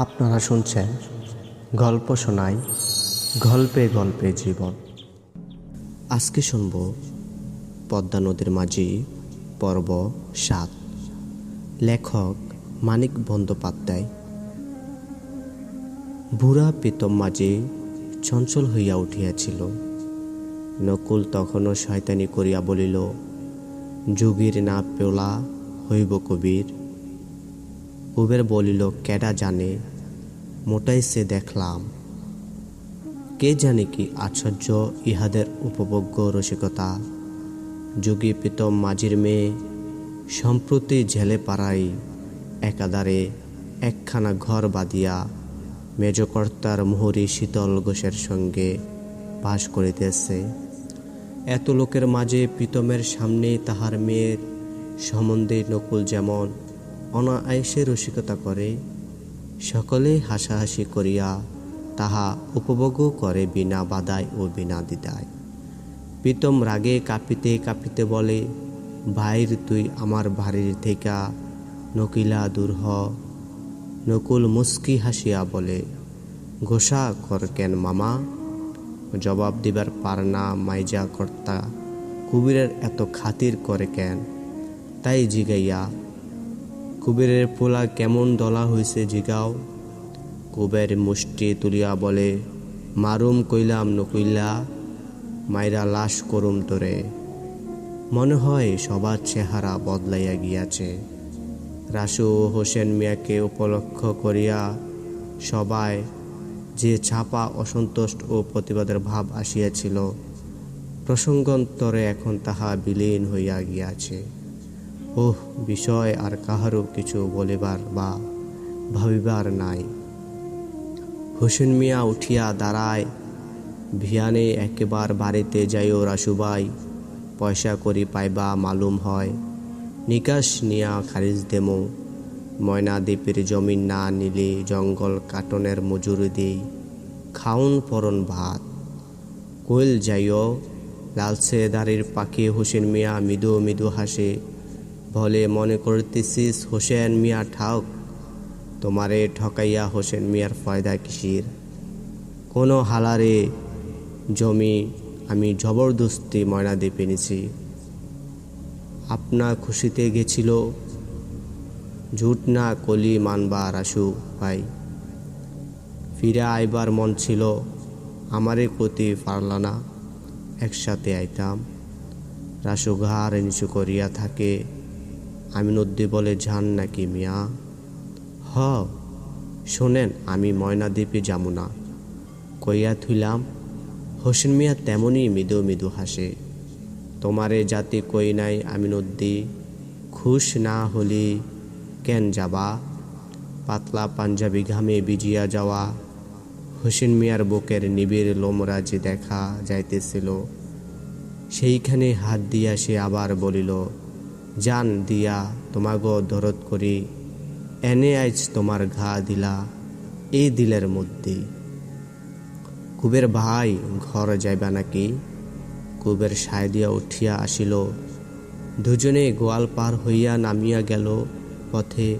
আপনারা শুনছেন গল্প শোনাই গল্পে গল্পে জীবন। আজকে শুনব পদ্মা নদীর মাঝি, পর্ব সাত। লেখক মানিক বন্দ্যোপাধ্যায়। বুড়া প্রীতম মাঝি চঞ্চল হইয়া উঠিয়াছিল। নকুল তখনও শয়তানি করিয়া বলিল, যুগীর না পেলা হইব কবির। কুবের বলিল, কেডা জানে? মোটাই সে দেখলাম। কে জানে কি আশ্চর্য ইহাদের উপভোগ্য রসিকতা। যোগী প্রীতম মাঝির মেয়ে সম্প্রতি ঝেলে পাড়াই একাদারে একখানা ঘর বাঁধিয়া মেজকর্তার মোহরি শীতল ঘোষের সঙ্গে বাস করিতেছে। এত লোকের মাঝে প্রীতমের সামনে তাহার মেয়ের সম্বন্ধে নকুল যেমন অনায়াসে রসিকতা করে, সকলে হাসাহাসি করিয়া তাহা উপভোগও করে বিনা বাধায় ও বিনা দ্বিধায়। প্রীতম রাগে কাঁপিতে কাঁপিতে বলে, ভাইর তুই আমার বাড়ির থেকে নকিলা দূর হ। নকুল মুস্কি হাসিয়া বলে ঘোষা কর কেন মামা? জবাব দিবার পার না মাইজা কর্তা কুবিরের এত খাতির করে কেন? তাই জিগাইয়া কুবেরের পোলা কেমন দলা হইছে জিগাও। কুবের মুষ্টি তুলিয়া বলে, মারুম কইলাম নকইলা, মাইরা লাশ করুম তোরে। মনে হয় সবার চেহারা বদলাইয়া গিয়াছে। রাসু ও হোসেন মিয়াকে উপলক্ষ করিয়া সবাই যে ছাপা অসন্তোষ ও প্রতিবাদের ভাব আসিয়াছিল, প্রসঙ্গান্তরে এখন তাহা বিলীন হইয়া গিয়াছে। ওহ, বিষয় আর কাহারও কিছু বলিবার বা ভাবিবার নাই। হোসেন মিয়া উঠিয়া দাঁড়ায়, ভিয়ানে একেবার বাড়িতে যাইও রাসুবাই, পয়সা করি পাইবা মালুম হয়। নিকাশ নিয়া খারিজ দেমো ময়না দ্বীপের জমিন না নিলে জঙ্গল কাটনের মজুরি দিই। খাউন পরন ভাত। কোয়েল যাইও লালসে দাঁড়ির পাখি হোসেন মিয়া মৃদু মৃদু হাসে বলে মনে করতেছিস, হোসেন মিয়া, ঠাক। তোমারে ঠকাইয়া হোসেন মিয়ার ফয়দা কিসির? কোনো হালারে জমি আমি জবরদস্তি ময়না দিয়ে পেনেছি। আপনা খুশিতে গেছিল ঝুট না কলি মানবা রাসু ভাই ফিরে আইবার মন ছিল, আমারে প্রতি পারল না, একসাথে আইতাম। রাসু ঘাড় নিচু করিয়া থাকে আমি নদী বলে যান নাকি মিয়া? হ, শোনেন, আমি ময়নাদ্বীপে যামু না। কইয়া থুইলাম, হোসেন মিয়া তেমনই মৃদু মৃদু হাসে। তোমারে জাতি কই নাই আমি নদী, খুশ না হলি কেন যাবা? পাতলা পাঞ্জাবি ঘামে বিজিয়া যাওয়া, হোসেন মিয়ার বুকের নিবিড় লোমরা যে দেখা যাইতেছিল, সেইখানে হাত দিয়া সে আবার বলিল জান দিয়া তোমাগো দরদ করি। এনে আইজ তোমার ঘা দিলা এই দিলের মধ্যে। কুবের ভাই ঘর যাইবা নাকি? কুবের সায় দিয়া উঠিয়া আসিল। দুজনে গোয়াল পার হইয়া নামিয়া গেল। পথে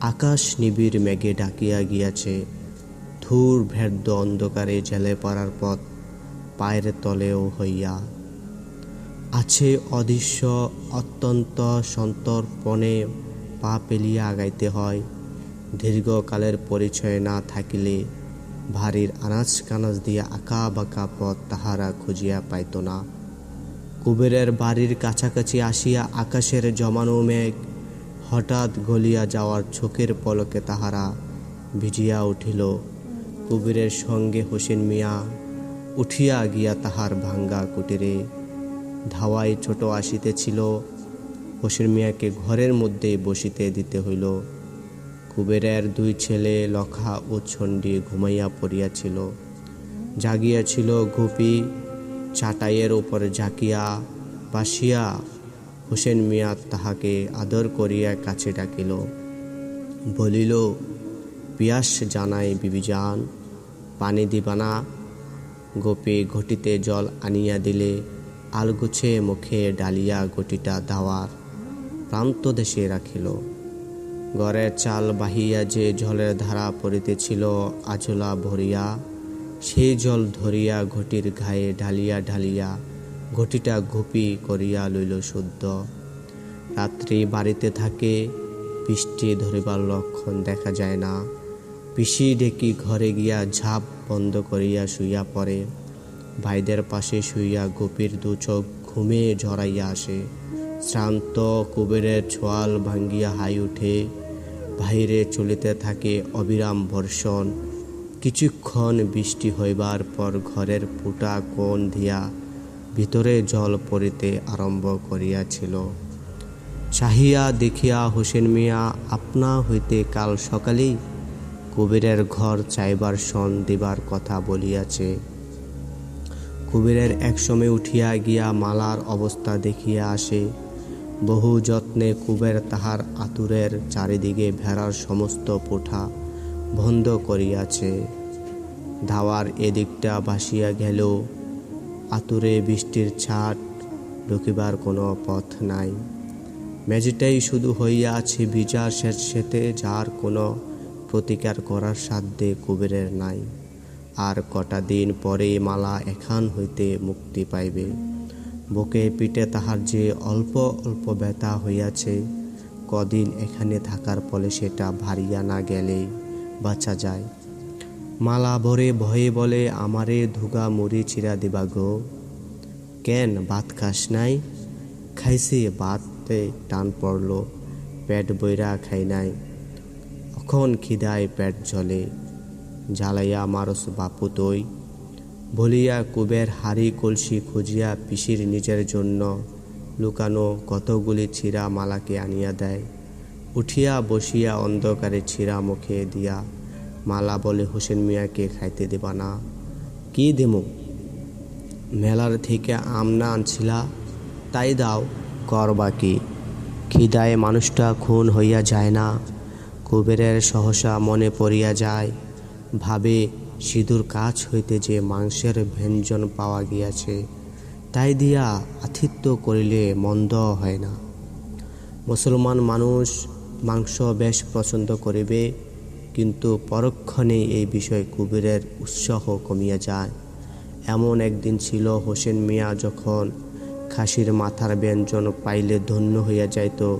আকাশ নিবিড় মেঘে ডাকিয়া গিয়াছে। ধূর ভেদ্য অন্ধকারে জেলে পড়ার পথ পায়ের তলেও হইয়া আছে অদৃশ্য, অত্যন্ত সন্তর্পণে পা পেলিয়া আগাইতে হয়। দীর্ঘকালের পরিচয় না থাকিলে ভারীর আনাজ কানাজ দিয়া আঁকা বাঁকা পথ তাহারা খুঁজিয়া পাইত না। কুবেরের বাড়ির কাছাকাছি আসিয়া আকাশের জমানো মেঘ হঠাৎ গলিয়া যাওয়ার চোখের পলকে তাহারা ভিজিয়া উঠিল। কুবেরের সঙ্গে হোসেন মিয়া উঠিয়া গিয়া তাহার ভাঙ্গা কুটিরে ধাওয়াই ছোট আসিতেছিল হোসেন মিয়াকে ঘরের মধ্যে বসিতে দিতে হইল। কুবেরের দুই ছেলে লখা ও ছন্ডি ঘুমাইয়া পড়িয়াছিল। জাগিয়াছিল গুপি, চাটাইয়ের উপর ঝাঁকিয়া, বাসিয়া। হোসেন মিয়া তাহাকে আদর করিয়া কাছে ডাকিল। বলিল, পিয়াস জানাই বিবিজান, পানি দিবানা। গোপী ঘটিতে জল আনিয়া দিলে আলগুছে মুখে ডালিয়া গটিটা দাওয়ার প্রান্ত দেশে রাখিল। ঘরের চাল বাহিয়া যে জলের ধারা পড়িতেছিল আজলা ভরিয়া, সেই জল ধরিয়া ঘটির ঘায়ে ঢালিয়া ঢালিয়া ঘটিটা ঘুপি করিয়া লইল শুদ্ধ। রাত্রি বাড়িতে থাকে, বৃষ্টি ধরিবার লক্ষণ দেখা যায় না। পিসি ডেকি ঘরে গিয়া ঝাঁপ বন্ধ করিয়া শুইয়া পড়ে। ভাইদের পাশে শুইয়া গোপীর দু চোখ ঘুমে ঝরাইয়া আসে। শ্রান্ত কুবেরের ছোয়াল ভাঙ্গিয়া হাই উঠে। বাহিরে চলিতে থাকে অবিরাম বর্ষণ। কিছুক্ষণ বৃষ্টি হইবার পর ঘরের ফুটা কোণ দিয়া ভিতরে জল পড়িতে আরম্ভ করিয়াছিল। চাহিয়া দেখিয়া হোসেন মিয়া, আপনা হইতে কাল সকালেই কুবেরের ঘর চাইবার সন দিবার কথা বলিয়াছে। কুবেরের একসময় উঠিয়া গিয়া মালার অবস্থা দেখিয়া আসে। বহু যত্নে কুবের তাহার আতুরের চারিদিকে ভেড়ার সমস্ত পোঠা বন্ধ করিয়াছে। ধাওয়ার এদিকটা ভাসিয়া গেল। আতুরে বৃষ্টির ছাট ঢুকিবার কোনো পথ নাই। মেঝেটাই শুধু হইয়া আছে ভিজা সেতে যার কোনো প্রতিকার করার সাধ্যে কুবেরের নাই। আর কটা দিন পরে মালা এখান হইতে মুক্তি পাইবে। বুকে পিঠে তাহার যে অল্প অল্প ব্যথা হইয়াছে, কদিন এখানে থাকার ফলে সেটা ভারিয়া না গেলে বাঁচা যায়। মালা ভরে ভয়ে বলে, আমারে ধুগা মুড়ি চিরা দিবা গো। কেন ভাত খাস নাই? খাইছি, ভাতে টান পড়ল, পেট বইরা খাই নাই। অখন খিদায় পেট জ্বলে। জ্বালাইয়া মারস বাপু তৈ বলিয়া কুবের হাড়ি কলসি খুঁজিয়া পিসির নিজের জন্য লুকানো কতগুলি ছিঁড়া মালাকে আনিয়া দেয়। উঠিয়া বসিয়া অন্ধকারে ছিঁড়া মুখে দিয়া মালা বলে, হোসেন মিয়াকে খাইতে দেবা না। কি দেমো? মেলার থেকে আম না আনছিলা? তাই দাও কর বাকি খিদায় মানুষটা খুন হইয়া যায় না। কুবেরের সহসা মনে পড়িয়া যায়। ভাবে সিঁদুর কাছ হইতে যে মাংসের ব্যঞ্জন পাওয়া গিয়াছে, তাই দিয়া আতিথ্য করিলে মন্দ হয় না। মুসলমান মানুষ মাংস বেশ পছন্দ করিবে, কিন্তু পরক্ষণে এই বিষয়ে কুবেরের উৎসাহ কমিয়া যায়। এমন একদিন ছিল হোসেন মিয়া যখন খাসির মাথার ব্যঞ্জন পাইলে ধন্য হইয়া যাইত,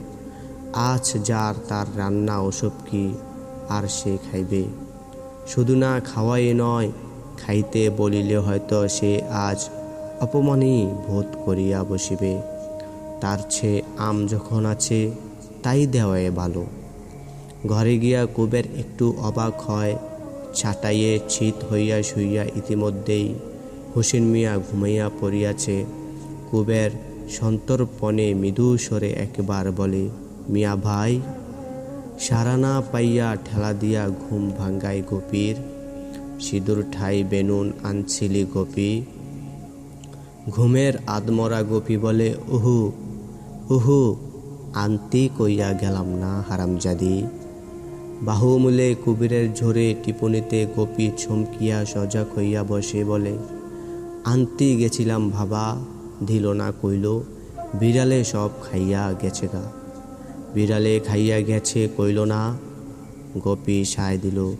আজ যার তার রান্না, ওসব কি আর সে খাইবে? শুধু না খাওয়াই নয়, খাইতে বলিলে হয়তো সে আজ অপমানই বোধ করিয়া বসিবে। তার চেয়ে আম যখন আছে, তাই দেওয়ায় ভালো। ঘরে গিয়া কুবের একটু অবাক হয়, ছাটাইয়ে চিত হইয়া শুইয়া ইতিমধ্যেই হোসেন মিয়া ঘুমাইয়া পড়িয়াছে। কুবের সন্তর্পণে মৃদু স্বরে একবার বলে, মিয়া ভাই সারা না পাইয়া ঠেলা দিয়া ঘুম ভাঙ্গাই গোপীর। সিঁদুর ঠাই বেনুন আনছিলি গোপী। ঘুমের আদমরা গোপী বলে, উহু উহু, আনতি কইয়া গেলাম না হারামজাদি। বাহুমূলে কুবিরের ঝোরে টিপনিতে গোপী ছমকিয়া সজাগ হইয়া বসে বলে, আনতি গেছিলাম ভাবা দিল না কইল, বিড়ালে সব খাইয়া গেছে গা। বিড়ালে খাইয়া গেছে, কইল, না। গোপী সায় দিল।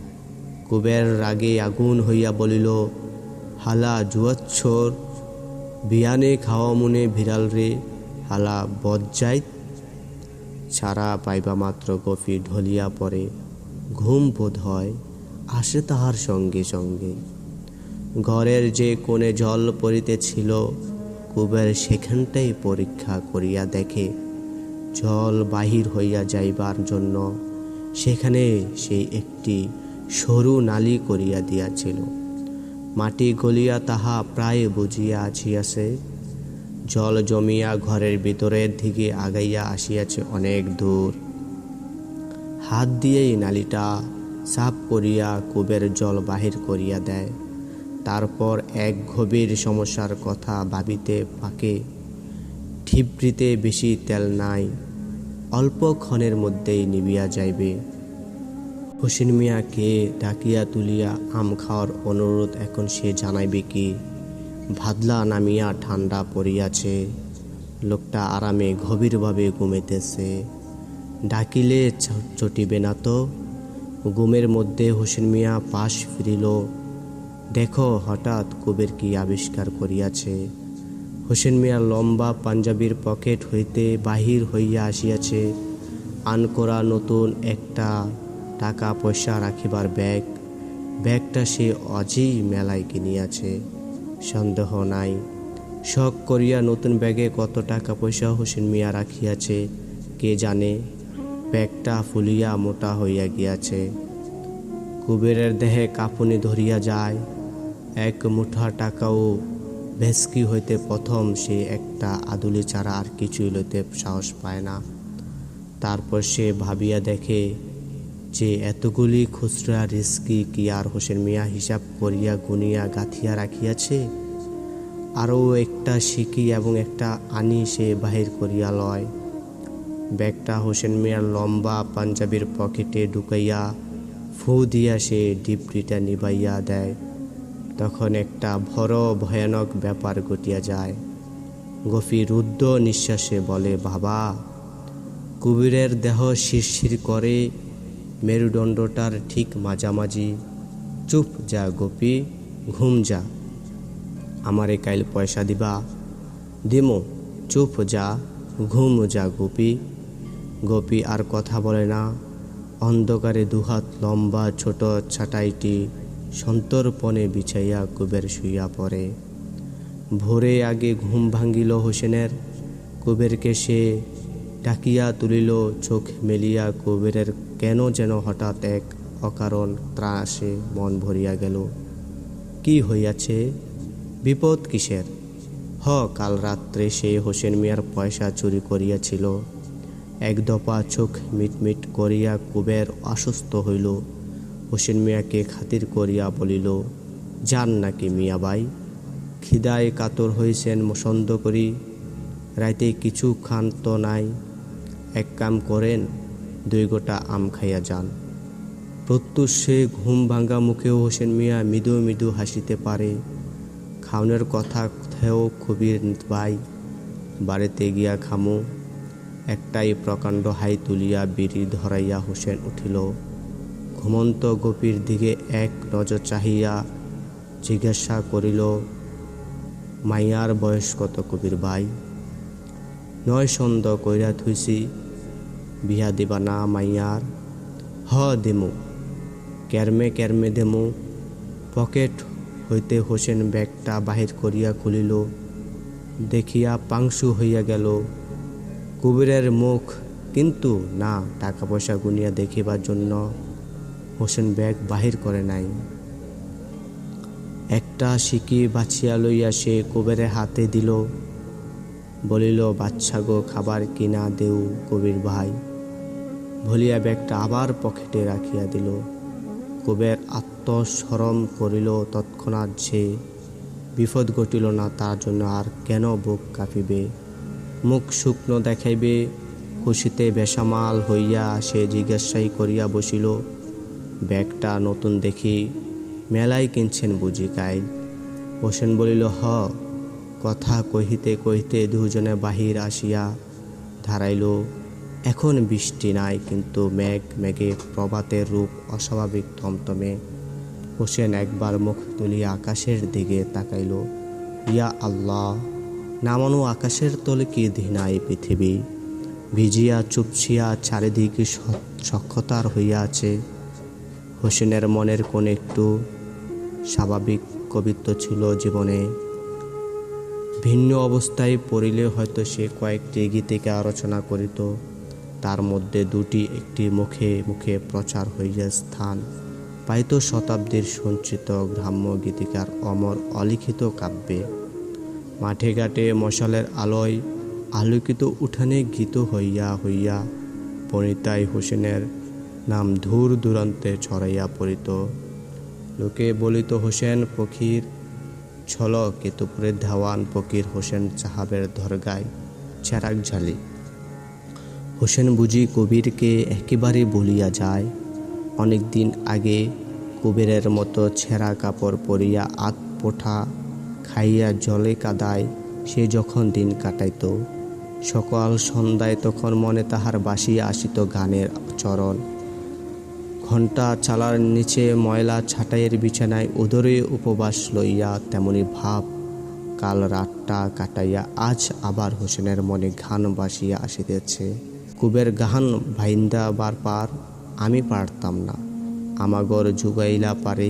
কুবের রাগে আগুন হইয়া বলিল, হালা জুয়াচ্ছর, বিয়ানে খাওয়া মনে বিড়াল রে, হালা বজ্জাইত ছাড়া পাইবা মাত্র কফি ঢলিয়া পড়ে। ঘুম বোধ হয় আসে তাহার সঙ্গে সঙ্গে। ঘরের যে কোণে জল পড়িতেছিল, কুবের সেখানটাই পরীক্ষা করিয়া দেখে জল বাহির হইয়া যাইবার জন্য সেখানে সেই একটি সরু নালি করিয়া দিয়াছিল। মাটি গলিয়া তাহা প্রায় বুঝিয়া আসিয়াছে। জল জমিয়া ঘরের ভিতরের দিকে আগাইয়া আসিয়াছে অনেক দূর। হাত দিয়েই নালিটা সাফ করিয়া কুবের জল বাহির করিয়া দেয়। তারপর এক গভীর সমস্যার কথা ভাবিতে পাকে। ঠিবরিতে বেশি তেল নাই। অল্প ক্ষণের মধ্যেই নিবিয়া যাইবে। হোসেন মিয়াকে ডাকিয়া তুলিয়া আম খাওয়ার অনুরোধ এখন সে জানাইবে কি? ভাদলা নামিয়া ঠান্ডা পড়িয়াছে, লোকটা আরামে গভীরভাবে ঘুমেতেছে ডাকিলে চটিবে না তো? ঘুমের মধ্যে হোসেন মিয়া পাশ ফিরিল। দেখো হঠাৎ কুবের কি আবিষ্কার করিয়াছে। হোসেন মিয়া লম্বা পাঞ্জাবির পকেট হইতে বাহির হইয়া আসিয়াছে। আনকরা নতুন একটা টাকা পয়সা রাখিবার ব্যাগ। ব্যাগটা সে অজেই মেলায় কিনিয়াছে। সন্দেহ নাই। শখ করিয়া নতুন ব্যাগে কত টাকা পয়সা হোসেন মিয়া রাখিয়াছে, কে জানে? ব্যাগটা ফুলিয়া মোটা হইয়া গিয়াছে। কুবেরের দেহে কাঁপুনি ধরিয়া যায়। এক মুঠা টাকাও ভেস্কি হইতে প্রথম সে একটা আদুলি ছাড়া আর কিছুই লইতে সাহস পায় না। তারপর সে ভাবিয়া দেখে যে এতগুলি খুচরা রিস্কি কি আর হোসেন মিয়া হিসাব করিয়া গুনিয়া গাঁথিয়া রাখিয়াছে? আরও একটা শিকি এবং একটা আনি সে বাহির করিয়া লয়। ব্যাগটা হোসেন মিয়ার লম্বা পাঞ্জাবির পকেটে ঢুকাইয়া ফু দিয়া সে ডিপটিটা নিবাইয়া দেয়। তখন একটা বড় ভয়ানক ব্যাপার ঘটিয়া যায়। গফি রুদ্ধ নিঃশ্বাসে বলে, বাবা, কুবিরের দেহ শিরশির করে মেরুদণ্ডটার ঠিক মাঝামাঝি। চুপ যা গোপি, ঘুম যা। আমারে কাইল পয়সা দিবা? দিমো, চুপ যা, ঘুম যা গোপি। গোপী আর কথা বলে না। অন্ধকারে দুহাত লম্বা ছোট ছাটাইটি সন্তর্পণে বিছাইয়া কুবের শুইয়া পড়ে। ভোরে আগে ঘুম ভাঙ্গিল হোসেনের, কুবেরকে সে ডাকিয়া তুলিল, চোখ মেলিয়া কুবেরের কেন যেন হঠাৎ এক অকারণ ত্রাসে মন ভরিয়া গেল। কি হইয়াছে? বিপদ কিসের? হ, কাল রাত্রে সে হোসেন মিয়ার পয়সা চুরি করিয়াছিল। এক দফা চোখ মিটমিট করিয়া কুবের অসুস্থ হইল। হোসেন মিয়াকে খাতির করিয়া বলিল, যান নাকি মিয়া মিয়াবাই খিদায় কাতর হইছেন মসন্দ করি। রাইতে কিছু খান তো নাই। এক কাম করেন, দুই গোটা আম খাইয়া যান। প্রত্যুষে ঘুম ভাঙ্গা মুখেও হোসেন মিয়া মৃদু মৃদু হাসিতে পারে। খাওনের কথা থেও খুবই ভাই, বাড়িতে গিয়া খামু। একটাই প্রকাণ্ড হাই তুলিয়া বিড়ি ধরাইয়া হোসেন উঠিল। ঘুমন্ত গোপীর দিকে এক নজর চাহিয়া জিজ্ঞাসা করিল, মাইয়ার বয়স কত কবির ভাই? নয় সন্দ কইরা থুইছি, বিয়া দিবা না মাইয়ার? হ, দেমু। ক্যারমে ক্যারমে দেমু। পকেট হইতে হোসেন ব্যাগটা বাহির করিয়া খুলিল, দেখিয়া পাংশু হইয়া গেল, কুবেরের মুখ কিন্তু না, টাকা পয়সা গুনিয়া দেখিবার জন্য। হোসেন ব্যাগ বাহির করে নাই। একটা সিকি বাছিয়া লইয়া সে কুবেরের হাতে দিল, বলিল, বাচ্চা গো, খাবার কিনা দেউ কবির ভাই? ভলিয়া ব্যাগটা আবার পকেটে রাখিয়া দিল। কুবের আত্মসরম করিল, তৎক্ষণাৎ যে বিপদ ঘটিল না, তার জন্য আর কেন বুক কাঁপিবে? মুখ শুকনো দেখাইবে, খুশিতে বেসামাল হইয়া সে জিজ্ঞাসাই করিয়া বসিল ব্যাগটা নতুন দেখি মেলায় কিনছেন বুঝি কাই হোসেন বলিল, হ। কথা কহিতে কহিতে দুজনে বাহির আসিয়া ধারাইল এখন বৃষ্টি নাই, কিন্তু মেঘ মেঘে প্রভাতের রূপ অস্বাভাবিক থমথমে হোসেন একবার মুখ তুলিয়া আকাশের দিকে তাকাইল। ইয়া আল্লাহ, নামানো আকাশের তলে কি ধিনাই পৃথিবী? ভিজিয়া চুপসিয়া চারিদিকে সক্ষতার হইয়া আছে। হোসেনের মনের কোন একটু স্বাভাবিক, কবিত্ব ছিল জীবনে। ভিন্ন অবস্থায় পড়িলে হয়তো সে কয়েকটি গীতিকা রচনা করিত, তার মধ্যে দুটি একটি মুখে মুখে প্রচার হইয়া স্থান পাইত শতাব্দীর সঞ্চিত গ্রাম্য গীতিকার অমর অলিখিত কাব্যে। মাঠে ঘাটে মশালের আলোয় আলোকিত উঠানে গীত হইয়া হইয়া পণিতাই হোসেনের নাম দূর দূরান্তে ছড়াইয়া পড়িত। লোকে বলিত, হোসেন পক্ষীর ছল কেতুপুরের ধাওয়ান ফকির, হোসেন সাহাবের ধরগায় চেরাক ঝালি। হোসেন বুঝি কবিরকে একেবারে বলিয়া যায়। অনেক দিন আগে কুবেরের মতো ছেঁড়া কাপড় পরিয়া আত পোঠা খাইয়া জলে কাদায় সে যখন দিন কাটাইত, সকাল সন্ধ্যায় তখন মনে তাহার বাসিয়া আসিত গানের চরণ ঘণ্টা চালার নিচে ময়লা ছাটাইয়ের বিছানায় উদরে উপবাস লইয়া তেমনি ভাব কাল রাতটা কাটাইয়া আজ আবার হোসেনের মনে ঘান বাসিয়া আসিতেছে। কুবের গাহান ভাইন্দা বার পার আমি পারতাম না। আমাগর যুগাইলা পারে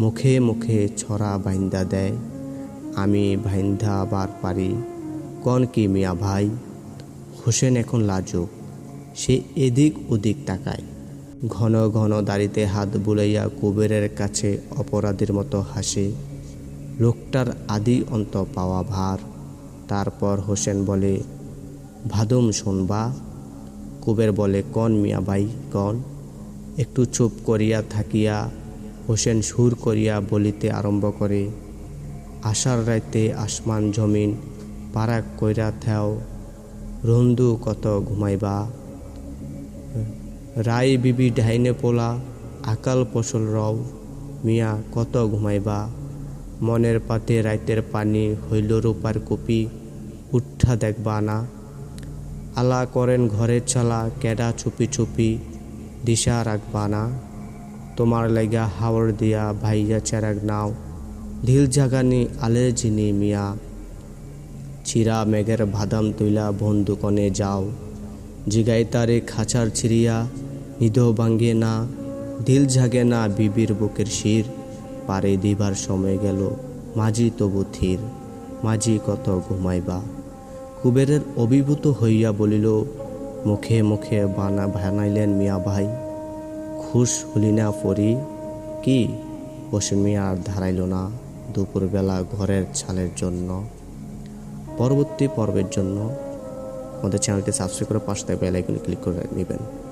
মুখে মুখে ছড়া বাইন্দা দেয়। আমি ভাইন্দা বার পারি, কন কি মিয়া ভাই? হোসেন এখন লাজুক, সে এদিক ওদিক তাকায়। ঘন ঘন দাড়িতে হাত বুলাইয়া কুবেরের কাছে অপরাধীর মতো হাসে। লোকটার আদি অন্ত পাওয়া ভার। তারপর হোসেন বলে, ভাদুম শোনবা কুবের বলে, কন মিয়া ভাই, কন। একটু চুপ করিয়া থাকিয়া হোসেন সুর করিয়া বলিতে আরম্ভ করে আশার রাইতে আসমান জমিন পারাক কইরা থেও রন্দু কত ঘুমাইবা? রায় বিবি ডাইনে পোলা, আকাল পশল রও, মিয়া কত ঘুমাইবা? মনের পাতে রাইতের পানি হইল রূপার কপি, উঠা দেখবা না। আলা করেন ঘরের চালা কেডা ছুপি ছুপি, দিশা রাখবা না। তোমার লাগা হাওড় দিয়া ভাইয়া চেরাগ নাও, ঢিল জাগানি আলের জিনি মিয়া। চিরা মেঘের ভাদাম তুইলা বন্ধুকনে যাও জিগাই তারে খাঁচার ছিড়িয়া নিধ ভাঙ্গে না, দিল জাগে না বিবির বুকের শির। পারে দিবার সময় গেল, মাঝি তবু থির মাঝি কত ঘুমাইবা? কুবেরের অভিভূত হইয়া বলিল, মুখে মুখে বানা বানাইলেন মিয়া ভাই। খুশ হলি না পরি? কি? মিয়া আর ধারাইল না দুপুরবেলা ঘরের ছালের জন্য। পরবর্তী পর্বের জন্য আমাদের চ্যানেলটি সাবস্ক্রাইব করে পাশে বেল আইকনে ক্লিক করে নেবেন।